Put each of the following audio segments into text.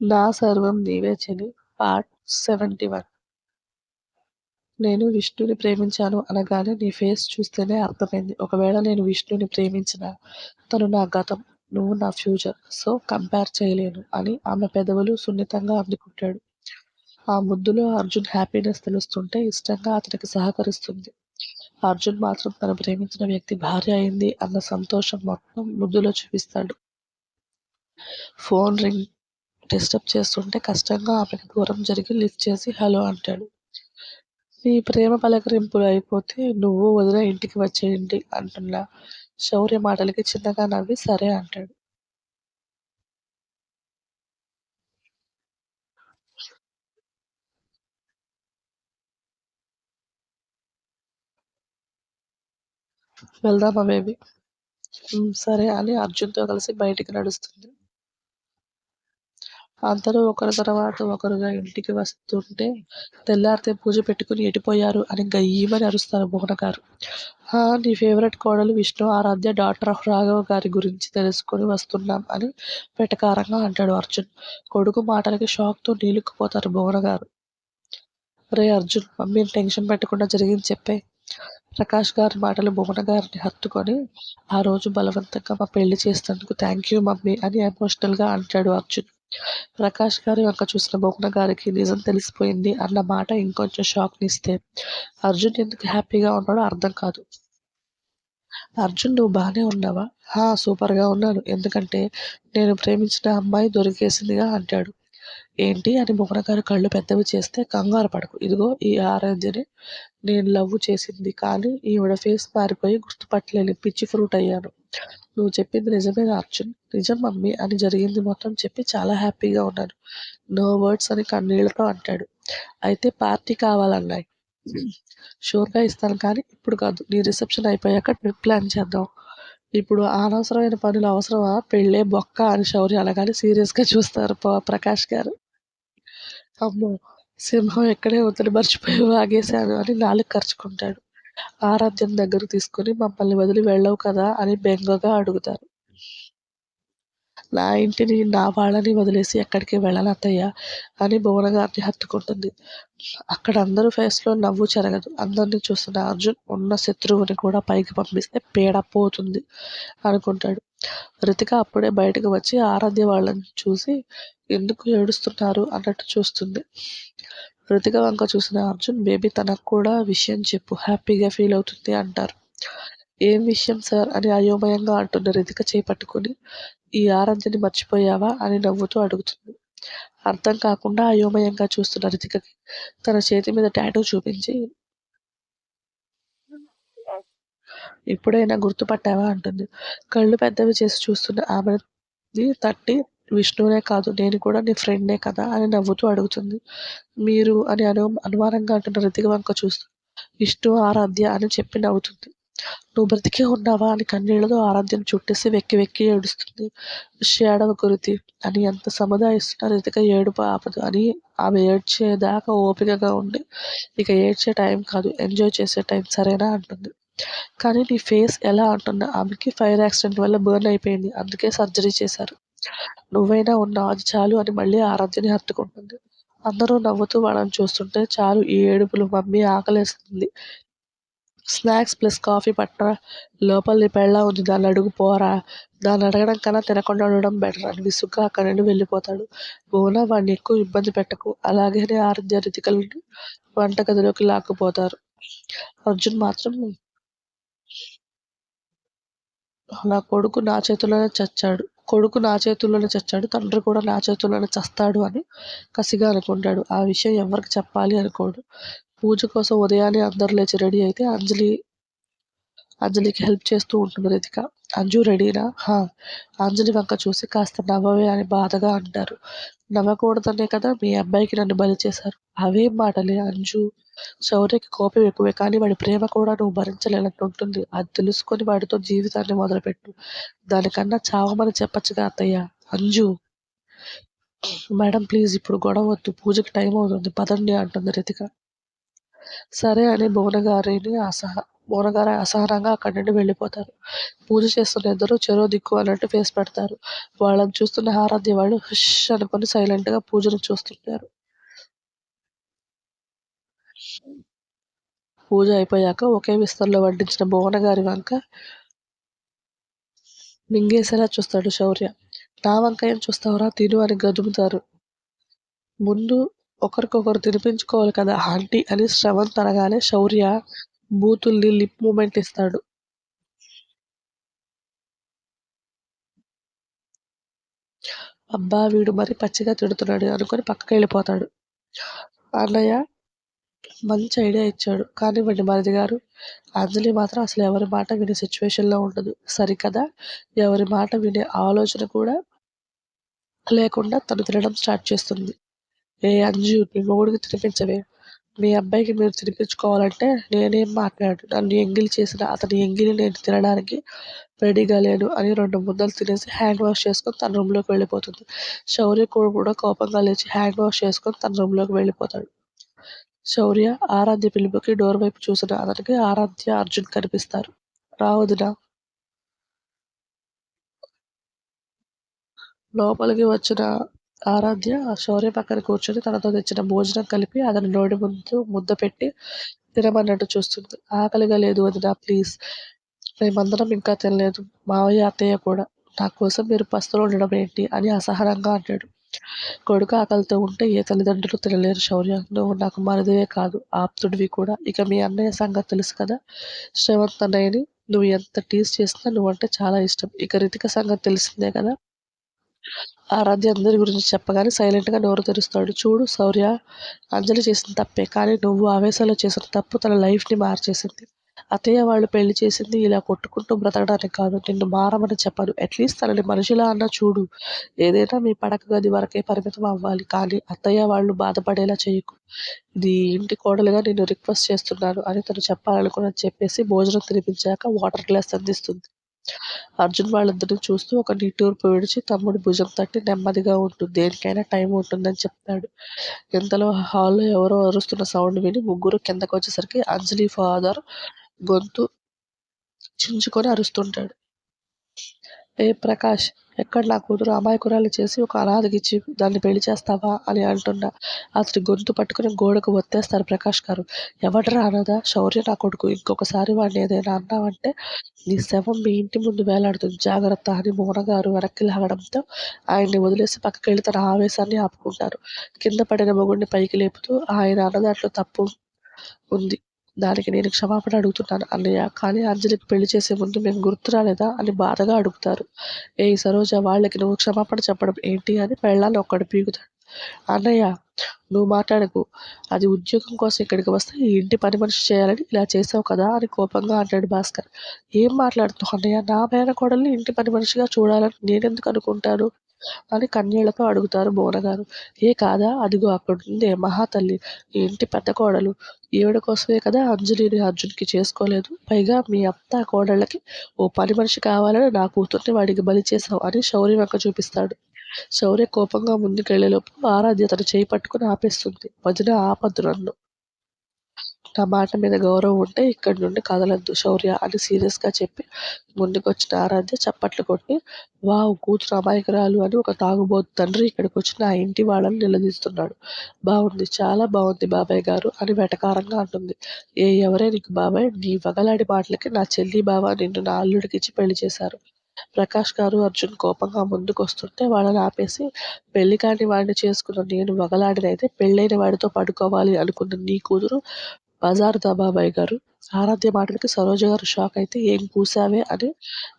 నా సర్వం నీవే చెలి పార్ట్ సెవెంటీ వన్. నేను విష్ణుని ప్రేమించాను అనగానే నీ ఫేస్ చూస్తేనే అర్థమైంది. ఒకవేళ నేను విష్ణుని ప్రేమించిన తను నా గతం నువ్వు నా ఫ్యూచర్ సో కంపేర్ చేయలేను అని ఆమె పెదవులు సున్నితంగా అందుకుంటాడు ఆ ముద్దులో అర్జున్ హ్యాపీనెస్ తెలుస్తుంటే ఇష్టంగా అతనికి సహకరిస్తుంది. అర్జున్ మాత్రం తను ప్రేమించిన వ్యక్తి భార్య అయింది అన్న సంతోషం మొత్తం ముద్దులో చూపిస్తాడు. ఫోన్ రింగ్ డిస్టర్బ్ చేస్తుంటే కష్టంగా ఆమెకు దూరం జరిగి లిఫ్ట్ చేసి హలో అంటాడు. నీ ప్రేమ పలకరింపులు అయిపోతే నువ్వు వదిన ఇంటికి వచ్చేయండి అంటున్నా శౌర్య మాటలకి చిన్నగా నవ్వి సరే అంటాడు. వెళ్దామా బేబీ? సరే అని అర్జున్తో కలిసి బయటికి నడుస్తుంది. అందరూ ఒకరి తర్వాత ఒకరుగా ఇంటికి వస్తుంటే తెల్లారితే పూజ పెట్టుకుని ఎటుపోయారు అని గయ్యమని అరుస్తారు మోహన గారు. నీ ఫేవరెట్ కోడలు విష్ణు ఆరాధ్య డాక్టర్ ఆఫ్ రాఘవ గారి గురించి తెలుసుకొని వస్తున్నాం అని వెటకారంగా అంటాడు అర్జున్. కొడుకు మాటలకి షాక్తో నీలుక్కుపోతారు భువన గారు. రే అర్జున్ మమ్మీని టెన్షన్ పెట్టకుండా జరిగింది చెప్పే. ప్రకాష్ గారి మాటలు భువన గారిని హత్తుకొని ఆ రోజు బలవంతంగా మా పెళ్ళి చేసినందుకు థ్యాంక్ యూ మమ్మీ అని ఎమోషనల్గా అంటాడు అర్జున్. ప్రకాష్ గారి వంక చూసిన భువన గారికి నిజం తెలిసిపోయింది అన్న మాట ఇంకొంచెం షాక్నిస్తే అర్జున్ ఎందుకు హ్యాపీగా ఉన్నాడో అర్థం కాదు. అర్జున్ నువ్వు బాగానే ఉన్నావా? హా సూపర్గా ఉన్నాను. ఎందుకంటే నేను ప్రేమించిన అమ్మాయి దొరికేసిందిగా అంటాడు. ఏంటి అని భువన గారు కళ్ళు పెద్దవి చేస్తే కంగారు పడకు. ఇదిగో ఈ ఆరెంజ్ని నేను లవ్ చేసింది కానీ ఈవిడ ఫేస్ మారిపోయి గుర్తుపట్టలేని పిచ్చి ఫ్రూట్ అయ్యాను. నువ్వు చెప్పింది నిజమే అర్జున్. నిజం మమ్మీ అని జరిగింది మొత్తం చెప్పి చాలా హ్యాపీగా ఉన్నాను. నో వర్డ్స్ అని కన్నీళ్ళతో అంటాడు. అయితే పార్టీ కావాలన్నాయి. షూర్గా ఇస్తాను కానీ ఇప్పుడు కాదు. నీ రిసెప్షన్ అయిపోయాక ట్రిప్ ప్లాన్ చేద్దాం. ఇప్పుడు అనవసరమైన పనులు అవసరమా? పెళ్ళే బొక్క అని శౌర్య అనగానే సీరియస్గా చూస్తారు ప్రకాష్ గారు. అమ్మో సింహం ఎక్కడే వదిలి మర్చిపోయి వాగేశాను అని నాలుగు ఖర్చుకుంటాడు ఆరాధ్యం దగ్గర తీసుకుని మమ్మల్ని వదిలి వెళ్ళవు కదా అని బెంగగా అడుగుతారు. నా ఇంటిని నా వాళ్ళని వదిలేసి ఎక్కడికి వెళ్ళను అత్తయ్య అని భువనగారిని హత్తుకుంటుంది. అక్కడ అందరూ ఫేస్లో నవ్వు చెరగదు. అందరినీ చూస్తున్న అర్జున్ ఉన్న శత్రువుని కూడా పైకి పంపిస్తే పీడ పోతుంది అనుకుంటాడు. రితిక అప్పుడే బయటకు వచ్చి ఆరాధ్య వాళ్ళని చూసి ఎందుకు ఏడుస్తున్నారు అన్నట్టు చూస్తుంది. రుతిక వంక చూసిన అర్జున్ బేబీ తనకు కూడా విషయం చెప్పు హ్యాపీగా ఫీల్ అవుతుంది అంటారు. ఏం విషయం సార్? అని అయోమయంగా అంటున్న రితిక చేపట్టుకుని ఈ ఆరంజని మర్చిపోయావా? అని నవ్వుతూ అడుగుతుంది. అర్థం కాకుండా అయోమయంగా చూస్తున్న రితికకి తన చేతి మీద టాటూ చూపించి ఎప్పుడైనా గుర్తుపట్టావా? అంటుంది. కళ్ళు పెద్దవి చేసి చూస్తున్న ఆమెని తట్టి విష్ణువునే కాదు నేను కూడా నీ ఫ్రెండ్నే కదా అని నవ్వుతూ అడుగుతుంది. మీరు అని అను అనుమానంగా అంటున్న రితిక వంక చూస్తూ విష్ణు ఆరాధ్య అని చెప్పి నవ్వుతుంది. నువ్వు బ్రతికే ఉన్నావా అని కన్నీళ్ళతో ఆరాధ్యను చుట్టేసి వెక్కి వెక్కి ఏడుస్తుంది. ఏడవ గురితి అని ఎంత సముదాయిస్తున్న రితిక ఏడుపు ఆపదు. అని ఆమె ఏడ్చేదాకా ఓపికగా ఉండి ఇక ఏడ్చే టైం కాదు ఎంజాయ్ చేసే టైం సరేనా అంటుంది. కానీ నీ ఫేస్ ఎలా అంటున్నా ఆమెకి ఫైర్ యాక్సిడెంట్ వల్ల బర్న్ అయిపోయింది అందుకే సర్జరీ చేశారు. నువ్వైనా ఉన్నావు అది చాలు అని మళ్ళీ ఆరాధ్యని హత్తుకుంటుంది. అందరూ నవ్వుతూ వాళ్ళని చూస్తుంటే చాలు ఈ ఏడుపులు మమ్మీ ఆకలేస్తుంది. స్నాక్స్ ప్లస్ కాఫీ పట్ట లోపల పెళ్ళ ఉంది దాన్ని అడుగు పోరా. దాన్ని అడగడం కన్నా తినకుండా ఉండడం బెటర్ అని విసుగ్గా అక్కడి నుండి వెళ్ళిపోతాడు. బోనా వాడిని ఎక్కువ ఇబ్బంది పెట్టకు. అలాగే ఆరోగ్య రితికలను వంటగదిలోకి లాక్కుపోతారు. అర్జున్ మాత్రం నా కొడుకు నా చేతిలోనే చచ్చాడు. కొడుకు నా చేతుల్లోనే చచ్చాడు తండ్రి కూడా నా చేతుల్లోనే చస్తాడు అని కసిగా అనుకుంటాడు. ఆ విషయం ఎవరికి చెప్పాలి అనుకోడు. పూజ కోసం ఉదయాన్నే అందరు లేచి రెడీ అయితే అంజలి అంజలికి హెల్ప్ చేస్తూ ఉంటుంది రితిక. అంజు రెడీనా? హా. అంజలి వంక చూసి కాస్త నవ్వవే అని బాధగా అంటారు. నవ్వకూడదనే కదా మీ అబ్బాయికి నన్ను బలి చేశారు. అవేం మాటలే అంజు? శౌర్యకి కోపం ఎక్కువే కానీ వాడి ప్రేమ కూడా నువ్వు భరించలేనట్టు ఉంటుంది. అది తెలుసుకొని వాడితో జీవితాన్ని మొదలుపెట్టు. దానికన్నా చావమని చెప్పచ్చుగా అత్తయ్య. అంజు. మేడం ప్లీజ్ ఇప్పుడు గొడవ వద్దు. పూజకి టైం అవుతుంది. పదండి అంటుంది రితిక. సరే అని భువనగారిని అసహ భువనగారి అసహనంగా అక్కడి నుండి వెళ్ళిపోతారు. పూజ చేస్తున్న ఇద్దరు చెరో దిక్కు అన్నట్టు ఫేస్ పెడతారు. వాళ్ళని చూస్తున్న ఆరాధ్య వాళ్ళు హుష్ అనుకొని సైలెంట్గా పూజను చూస్తుంటారు. పూజ అయిపోయాక ఒకే విస్తరలో వడ్డించిన భువనగారి వంక మింగేసేలా చూస్తాడు శౌర్య. నా వంకాయం చూస్తావురా? తిను అని గదుముతారు. ముందు ఒకరికొకరు తినిపించుకోవాలి కదా ఆంటీ అని శ్రవణ్ తనగానే శౌర్య బూతుల్ని లిప్ మూమెంట్ ఇస్తాడు. అబ్బా వీడు మరి పచ్చిగా తిడుతున్నాడు అనుకుని పక్కకి వెళ్ళిపోతాడు అన్నయ్య మంచి ఐడియా ఇచ్చాడు. కానివ్వండి మరిది గారు అంజలి మాత్రం అసలు ఎవరి మాట వినే సిచ్యువేషన్లో ఉండదు. సరికదా? ఎవరి మాట వినే ఆలోచన కూడా లేకుండా తను తినడం స్టార్ట్ చేస్తుంది. ఏ అంజు మీ మొగుడికి తినిపించవే. మీ అబ్బాయికి మీరు తినిపించుకోవాలంటే నేనేం మాట్లాడు నన్ను ఎంగిలి చేసిన అతని ఎంగిలి నేను తినడానికి రెడీగా లేను అని రెండు ముద్దలు తినేసి హ్యాండ్ వాష్ చేసుకొని తన రూమ్లోకి వెళ్ళిపోతుంది. శౌర్య కూడా కూడా కోపంగా లేచి హ్యాండ్ వాష్ చేసుకొని తన రూమ్లోకి వెళ్ళిపోతాడు. శౌర్య ఆరాధ్య పిలుపుకి డోర్ వైపు చూసిన అతనికి ఆరాధ్య అర్జున్ కనిపిస్తారు. రావదునా? లోపలికి వచ్చిన ఆరాధ్య శౌర్య పక్కన కూర్చొని తనతో తెచ్చిన భోజనం కలిపి అతని నోటి ముందు ముద్ద పెట్టి తినమన్నట్టు చూస్తుంది. ఆకలిగా లేదు వదినా ప్లీజ్. మేమందరం ఇంకా తినలేదు. మావయ్య అత్తయ్య కూడా. నా కోసం మీరు పస్తులు ఉండడం ఏంటి అని అసహనంగా అన్నాడు కొడుకు ఆకలితో ఉంటే ఏ తల్లిదండ్రులు తినలేరు శౌర్య. నువ్వు నాకు మరిదివే కాదు ఆప్తుడివి కూడా. ఇక మీ అన్నయ్య సంగతి తెలుసు కదా? శ్రవంత్ అన్నయ్యని నువ్వు ఎంత టీస్ చేసినా నువ్వంటే చాలా ఇష్టం. ఇక రితిక సంగతి తెలిసిందే కదా? ఆరాధ్య అందరి గురించి చెప్పగానే సైలెంట్గా నోరు తెరుస్తాడు. చూడు శౌర్య అంజలి చేసిన తప్పే కానీ నువ్వు ఆవేశాలు చేసిన తప్పు తన లైఫ్ని మార్చేసింది. అత్తయ్య వాళ్ళు పెళ్ళి చేసింది ఇలా కొట్టుకుంటూ బ్రతకడానికి కాదు. నిన్ను మారమని చెప్పను. అట్లీస్ట్ తనని మనిషిలా అన్న చూడు. ఏదైనా మీ పడక గది వరకే పరిమితం అవ్వాలి. కానీ అత్తయ్య వాళ్ళు బాధపడేలా చేయకు. ఇది ఇంటి కోడలుగా నేను రిక్వెస్ట్ చేస్తున్నాను అని తను చెప్పాలనుకున్నది చెప్పేసి భోజనం తినిపించాక వాటర్ గ్లాస్ అందిస్తుంది. అర్జున్ వాళ్ళిద్దరిని చూస్తూ ఒక నిట్టూర్పు విడిచి తమ్ముడి భుజం తట్టి నెమ్మదిగా ఉంటుంది. దేనికైనా టైం ఉంటుందని చెప్తాడు. ఇంతలో హాల్లో ఎవరో అరుస్తున్న సౌండ్ విని ముగ్గురు కిందకు వచ్చేసరికి అంజలి ఫాదర్ గొంతు చించుకొని అరుస్తుంటాడు. ఏ ప్రకాష్ ఎక్కడ నా కూతురు అమాయకురాలు చేసి ఒక అనాథకిచ్చి దాన్ని పెళ్ళి చేస్తావా? అని అంటున్నా. అతడి గొంతు పట్టుకుని గోడకు ఒత్తేస్తారు ప్రకాష్ గారు. ఎవడరా అనదా శౌర్య నా కొడుకు. ఇంకొకసారి వాడిని ఏదైనా అన్నావంటే నీ శవం మీ ఇంటి ముందు వేలాడుతుంది. జాగ్రత్త అని మోనగారు వెనక్కి లాగడంతో ఆయన్ని వదిలేసి పక్కకి వెళ్ళి తన ఆవేశాన్ని ఆపుకుంటారు. కింద పడిన మొగుడిని పైకి లేపుతూ ఆయన అన్నదాంట్లో తప్పు ఉంది. దానికి నేను క్షమాపణ అడుగుతున్నాను అన్నయ్య. కానీ అంజలికి పెళ్ళి చేసే ముందు మేము గుర్తు రాలేదా అని బాధగా అడుగుతారు. ఏ సరోజ వాళ్ళకి నువ్వు క్షమాపణ చెప్పడం ఏంటి అని పెళ్ళాలి ఒక్కడు పీగుతాడు. అన్నయ్య నువ్వు మాట్లాడకు. అది ఉద్యోగం కోసం ఇక్కడికి వస్తే ఈ ఇంటి పని మనిషి చేయాలని ఇలా చేసావు కదా అని కోపంగా అంటాడు భాస్కర్. ఏం మాట్లాడుతావు అన్నయ్య? నా మేనకోడల్ని ఇంటి పని మనిషిగా చూడాలని నేనెందుకు అనుకుంటాను? అని కన్నీళ్ళతో అడుగుతారు బోనగారు. ఏ కాదా? అదిగో అక్కడుందే మహాతల్లి ఈ ఇంటి పెద్ద కోడలు. ఈవిడ కోసమే కదా అంజలిని అర్జున్కి చేసుకోలేదు. పైగా మీ అత్త కోడళ్ళకి ఓ పని మనిషి కావాలని నా కూతుర్ని వాడికి బలి చేసావు అని శౌర్య వెంక చూపిస్తాడు. శౌర్య కోపంగా ముందుకెళ్ళేలోపు ఆరాధ్య తన చేయి పట్టుకుని ఆపేస్తుంది. వదిన ఆపద్దు నన్ను. నా మాట మీద గౌరవం ఉంటే ఇక్కడి నుండి కదలొద్దు. శౌర్య అని సీరియస్గా చెప్పి ముందుకొచ్చిన ఆరాధ్య చప్పట్లు కొట్టి వావ్ కూతురు అమాయకురాలు అని ఒక తాగుబోతు తండ్రి ఇక్కడికి వచ్చిన ఆ ఇంటి వాళ్ళని నిలదీస్తున్నాడు. బాగుంది చాలా బాగుంది బాబాయ్ గారు అని వెటకారంగా అంటుంది. ఏ ఎవరే నీకు బాబాయ్? నీ వగలాడి మాటలకి నా చెల్లి బావ నిన్ను నా అల్లుడికి ఇచ్చి పెళ్ళి చేశారు. ప్రకాష్ గారు అర్జున్ కోపంగా ముందుకు వస్తుంటే వాళ్ళని ఆపేసి పెళ్ళి కాని వాడిని చేసుకున్న నేను వగలాడినైతే పెళ్ళైన వాడితో పడుకోవాలి అనుకున్న నీ కూతురు బజారు బాబాయ్ గారు. ఆరాధ్య మాటలకి సరోజ గారు షాక్ అయితే ఏం కూసావే అని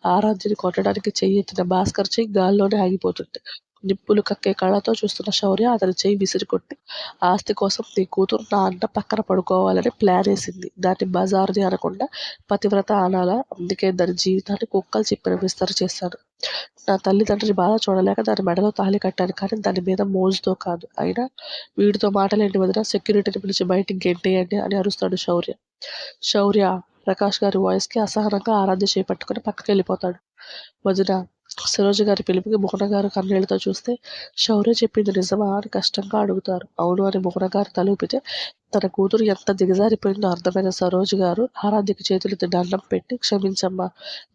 ఆరాధ్యని కొట్టడానికి చెయ్యెత్తిన భాస్కర్ చెయ్యి గాల్లోనే ఆగిపోతుంది నిప్పులు కక్కే కళ్ళతో చూస్తున్న శౌర్య అతని చెయ్యి విసిరి కొట్టి ఆస్తి కోసం నీ కూతురు నా అన్న పక్కన పడుకోవాలని ప్లాన్ వేసింది. దాన్ని బజార్ది అనకుండా పతివ్రత అనాలా. అందుకే దాని జీవితాన్ని కుక్కలు చెప్పిన విస్తరి చేశాను నా తల్లిదండ్రిని బాధ చూడలేక దాని మెడలో తాళి కట్టాను కానీ దాని మీద మోజుతో కాదు. అయినా వీడితో మాటలేంటి వదిన సెక్యూరిటీని పిలిచి బయటికి గెంటేయండి అని అరుస్తాడు శౌర్య. శౌర్య ప్రకాష్ గారి వాయిస్కి అసహనంగా ఆరాధ్య చేపట్టుకుని పక్కకి వెళ్ళిపోతాడు. వదిన సరోజ గారి పిలుపుకి మోహన గారు కన్నీళ్ళతో చూస్తే శౌర్య చెప్పింది నిజమా అని కష్టంగా అడుగుతారు. అవును అని మోహన గారు తలూపితే తన కూతురు ఎంత దిగజారిపోయిందో అర్థమైన సరోజ గారు ఆరాధ్యకి చేతులు దండం పెట్టి క్షమించమ్మా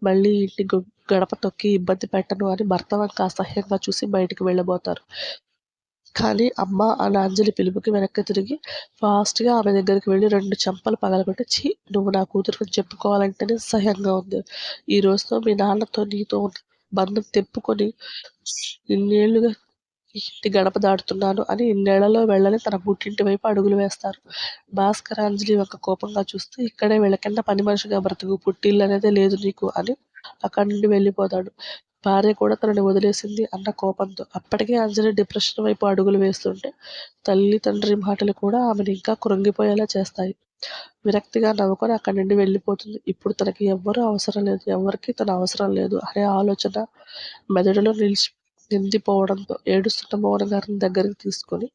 మళ్ళీ ఇంటి గడప తొక్కి ఇబ్బంది పెట్టను అని భర్త వంక అసహ్యంగా చూసి బయటికి వెళ్ళబోతారు. కానీ అమ్మ అన్న అంజలి పిలుపుకి వెనక్కి తిరిగి ఫాస్ట్గా ఆమె దగ్గరికి వెళ్ళి రెండు చెంపలు పగలగొట్టి ఛీ! నువ్వు నా కూతురుని చెప్పుకోవాలంటేనే సహ్యంగా ఉంది. ఈ రోజుతో మీ నాన్నతో నీతో బంధం తెప్పుకొని ఇన్నేళ్ళుగా ఇంటి గడప దాటుతున్నాను అని ఇన్నేళ్ళలో వెళ్ళని తన పుట్టింటి వైపు అడుగులు వేస్తారు. భాస్కర్ అంజలి ఒక కోపంగా చూస్తూ ఇక్కడే వెళ్ళకుండా పని మనిషిగా బ్రతుకు పుట్టిల్లు అనేదే లేదు నీకు అని అక్కడి నుండి వెళ్ళిపోతాడు. భార్య కూడా తనని వదిలేసింది అన్న కోపంతో. అప్పటికే అంజలి డిప్రెషన్ వైపు అడుగులు వేస్తుంటే తల్లి తండ్రి మాటలు కూడా ఆమెను ఇంకా కృంగిపోయేలా చేస్తాయి. విరక్తిగా నవ్వుకొని అక్కడి నుండి వెళ్ళిపోతుంది. ఇప్పుడు తనకి ఎవ్వరూ అవసరం లేదు. ఎవరికి తన అవసరం లేదు అనే ఆలోచన మెదడులో నిలిచి నిందిపోవడంతో ఏడుస్తున్న మోహన్ గారిని దగ్గరికి తీసుకొని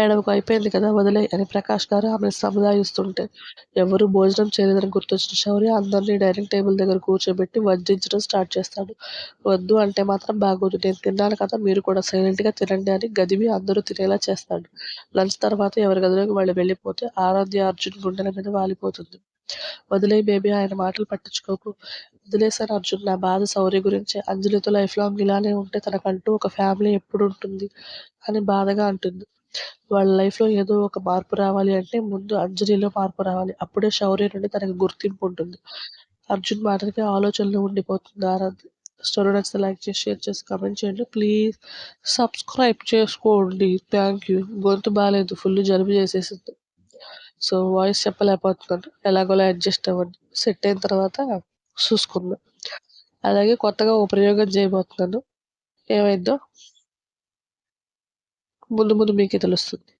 ఏడవకు అయిపోయింది కదా వదిలే అని ప్రకాష్ గారు ఆమెను సముదాయిస్తుంటే ఎవరు భోజనం చేయలేదని గుర్తొచ్చిన శౌర్య అందరినీ డైనింగ్ టేబుల్ దగ్గర కూర్చోబెట్టి వడ్డించడం స్టార్ట్ చేస్తాడు. వద్దు అంటే మాత్రం బాగోదు నేను తిన్నాను కదా మీరు కూడా సైలెంట్గా తినండి అని గదివి అందరూ తినేలా చేస్తాడు. లంచ్ తర్వాత ఎవరి గదిలోకి వాళ్ళు వెళ్ళిపోతే ఆరాధ్య అర్జున్ గుండెల మీద వాలిపోతుంది. వదిలే బేబీ ఆయన మాటలు పట్టించుకోకు. వదిలేశాను అర్జున్ నా బాధ శౌర్య గురించి. అంజలితో లైఫ్ లాంగ్ ఇలానే ఉంటే తనకంటూ ఒక ఫ్యామిలీ ఎప్పుడు ఉంటుంది అని బాధగా అంటుంది. వాళ్ళ లైఫ్లో ఏదో ఒక మార్పు రావాలి అంటే ముందు అంజలిలో మార్పు రావాలి. అప్పుడే శౌర్య నుండి తనకి గుర్తింపు ఉంటుంది. అర్జున్ మాటలకి ఆలోచనలో ఉండిపోతుంది. ఆరాధ్య స్టోరీ నచ్చితే లైక్ చేసి షేర్ చేసి కామెంట్ చేయండి. ప్లీజ్ సబ్స్క్రైబ్ చేసుకోండి. థ్యాంక్ యూ గొంతు బాగాలేదు ఫుల్ జలుబు చేసేసింది. సో వాయిస్ చెప్పలేకపోతున్నాను. ఎలాగోలా అడ్జస్ట్ అవ్వండి. సెట్ అయిన తర్వాత చూసుకుందాం. అలాగే కొత్తగా ఓ ప్రయోగం చేయబోతున్నాను. ఏమైందో? ముందు ముందు మీకే తెలుస్తుంది.